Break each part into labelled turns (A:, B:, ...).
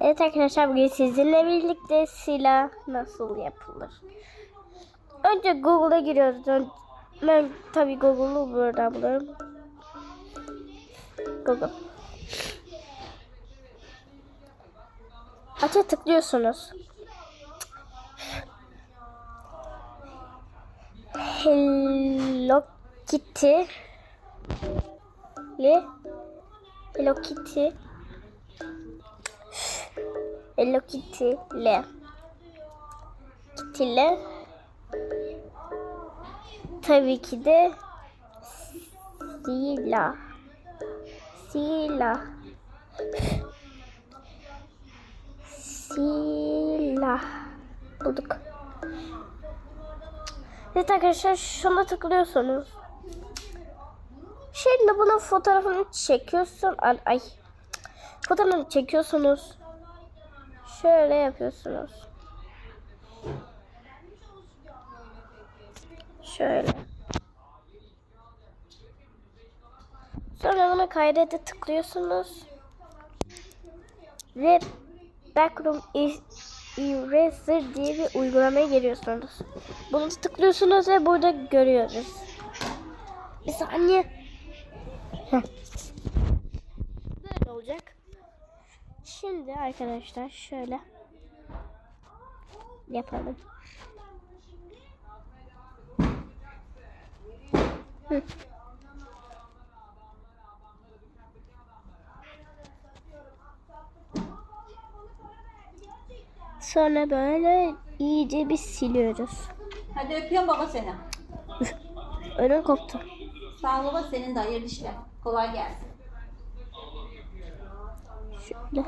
A: Evet arkadaşlar bugün sizinle birlikte silah nasıl yapılır? Önce Google'a giriyoruz. Ön- Ben tabii Google'u buradan buluyorum. Google. Aça tıklıyorsunuz. Hello Kitty Hello Kitty Hello Kitty le Kitty le Tabii ki de Sila Sila Sila Bulduk. Evet arkadaşlar şuna tıklıyorsunuz. Şimdi bunun fotoğrafını çekiyorsun. Ay, ay. Fotoğrafını çekiyorsunuz. Şöyle yapıyorsunuz. Şöyle. Sonra bunu kaydete tıklıyorsunuz. Ve Backroom Eraser diye bir uygulamaya giriyorsunuz. Bunu tıklıyorsunuz ve burada görüyoruz. Bir saniye. Böyle olacak. Şimdi arkadaşlar şöyle yapalım. Hı. Sonra böyle iyice bir siliyoruz.
B: Hadi öpüyorum baba seni.
A: Önüm koptu.
B: Sağ ol baba senin de hayırlı işler. Kolay gelsin.
A: Şöyle.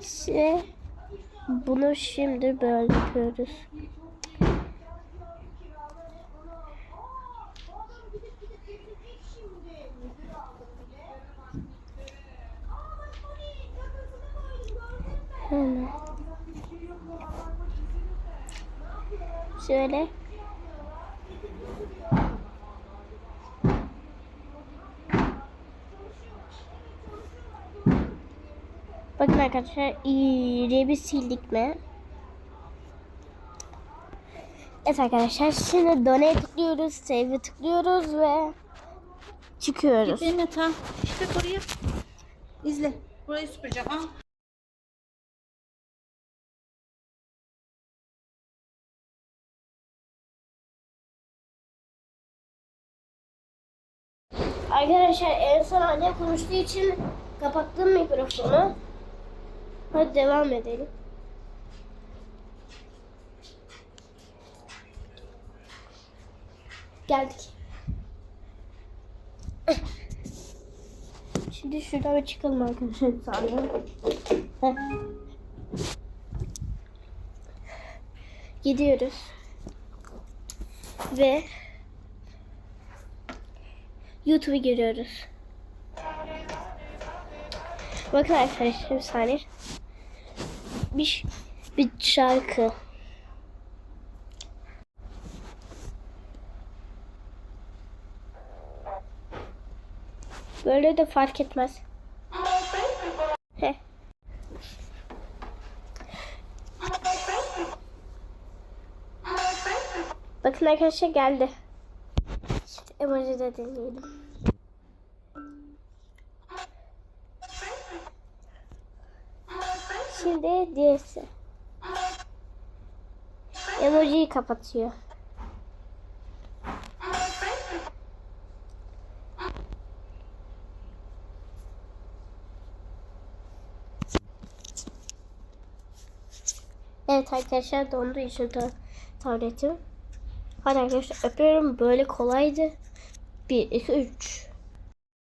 A: İşte bunu şimdi böyle yapıyoruz. Hemen. Şöyle. Bakın arkadaşlar iyice bir sildik mi? Evet arkadaşlar şimdi donate tıklıyoruz, save'e tıklıyoruz ve çıkıyoruz.
B: Benim yatağım. İşte buraya. İzle. Burayı süpüreceğim ha.
A: Arkadaşlar en son anne konuştuğu için kapattım mikrofonu. Hadi devam edelim. Geldik. Şimdi şuradan bir çıkalım arkadaşlar saniye. Gidiyoruz. Ve YouTube'a giriyoruz. Bakın arkadaşlar bir saniye. Bir, bir şarkı. Böyle de fark etmez. Bakın arkadaşlar geldi. Emoji de deneyelim. Şimdi diğerisi. Emojiyi kapatıyor. Evet arkadaşlar dondu için ta tabletim. Hadi arkadaşlar öpüyorum. Böyle kolaydı. 1, 2, 3.